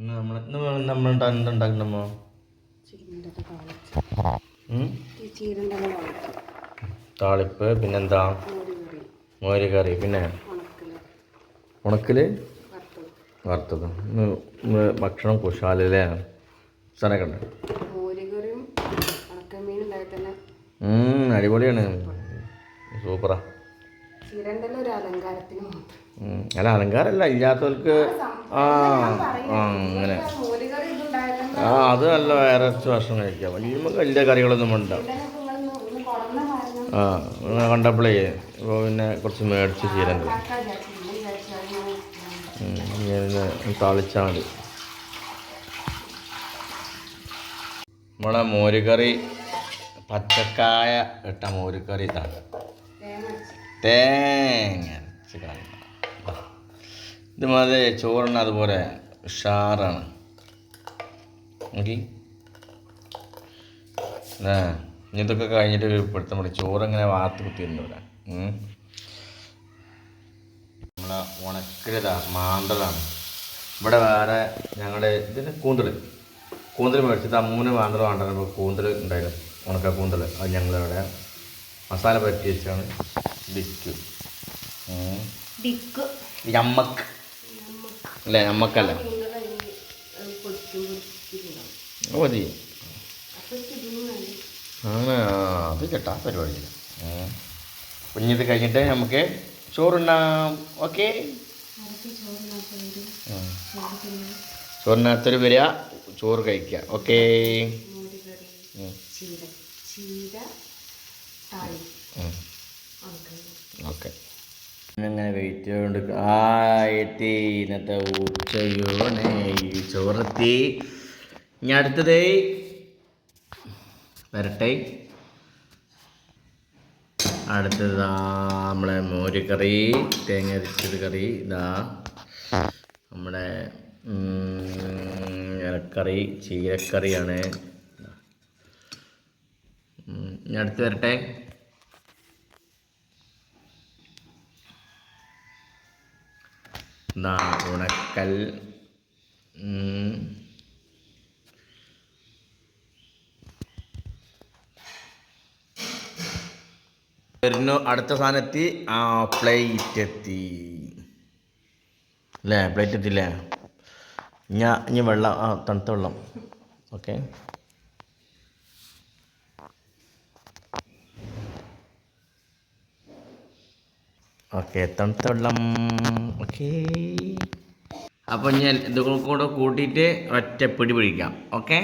നമ്മൾ നമ്മൾ എന്തുണ്ടാക്കണമോ താളിപ്പ് പിന്നെന്താ? മോര് കറി. പിന്നെ? ഉണക്കൽ. വറുത്തത്. ഭക്ഷണം കുശാലല്ലേ? സാധനമൊക്കെ ഉണ്ട്. അടിപൊളിയാണ്. സൂപ്പറാ. അല്ല അലങ്കാരമല്ല. ഇല്ലാത്തവർക്ക് ആ അങ്ങനെ. ആ അത് നല്ല വേറെ ഭക്ഷണം കഴിക്കാം. വലിയ വലിയ കറികളൊന്നും ഉണ്ടാവും ആ കണ്ടപ്പോഴേ ഇപ്പോൾ പിന്നെ കുറച്ച് മേടിച്ച് ചീരണ്ട് ഇങ്ങനെ താളിച്ചാൽ മതി. നമ്മളെ മോരുകറി പച്ചക്കായ ഇട്ട മോരുകറി ഇതാണ്. തേങ്ങ അരച്ച് ഇത് മതി ചോറിന് അതുപോലെ ഉഷാറാണ്. നോക്കി. ആ ഇതൊക്കെ കഴിഞ്ഞിട്ട് ഇപ്പോഴത്തെ നമ്മുടെ പിടി ചോറ് ഇങ്ങനെ വാർത്ത് കുത്തിയിരുന്നു ഇവിടെ. നമ്മളെ മാന്തളാണ്. മാന്തലാണ് ഇവിടെ വേറെ ഞങ്ങളുടെ ഇതിന് കൂന്തൽ കൂന്തൽ മേടിച്ചിട്ട് അമ്മൂന് മാന്തൽ വേണ്ടപ്പോൾ കൂന്തൽ ഉണ്ടായിരുന്നു. ഉണക്ക കൂന്തൽ അത് ഞങ്ങളിവിടെ മസാല പറ്റി വെച്ചാണ്. ഡിക്ക്. ഡിക്ക്. ഞമ്മക്ക് അല്ലേ നമ്മക്കല്ല മതി അങ്ങനെ അത് കേട്ടാ പരിപാടിയില്ല. കുഞ്ഞിത് കഴിഞ്ഞിട്ട് നമുക്ക് ചോറുണ്ണാം. ഓക്കെ. ചോറിനകത്തൊരു വരിക ചോറ് കഴിക്കുക ഓക്കേ. ചീര ചീര താളി ഇങ്ങനെ വെയിറ്റ് ചെയ്തുകൊണ്ട് ആ എത്തി. ഇന്നത്തെ ഉച്ചയൂണ് ചോറെത്തി ഇനി അടുത്തത് വരട്ടെ. അടുത്തത് നമ്മളെ മോര് കറി തേങ്ങ അരിച്ചത് കറി. ഇതാ നമ്മുടെ ഇലക്കറി ചീരക്കറിയാണ്. അടുത്ത് വരട്ടെ. ഇതാ ഉണക്കൽ വരുന്നു. അടുത്ത സാധനത്തി. ആ പ്ലേറ്റ് എത്തി അല്ലേ പ്ലേറ്റ് എത്തില്ലേ ഞാൻ ഇനി വെള്ളം ആ തണുത്ത വെള്ളം. ഓക്കെ. ഓക്കെ തണുത്ത വെള്ളം ഓക്കെ. അപ്പം ഞാൻ ഇതുകൂടെ കൂട്ടിയിട്ട് ഒറ്റ പിടി പിടിക്കാം. ഓക്കെ?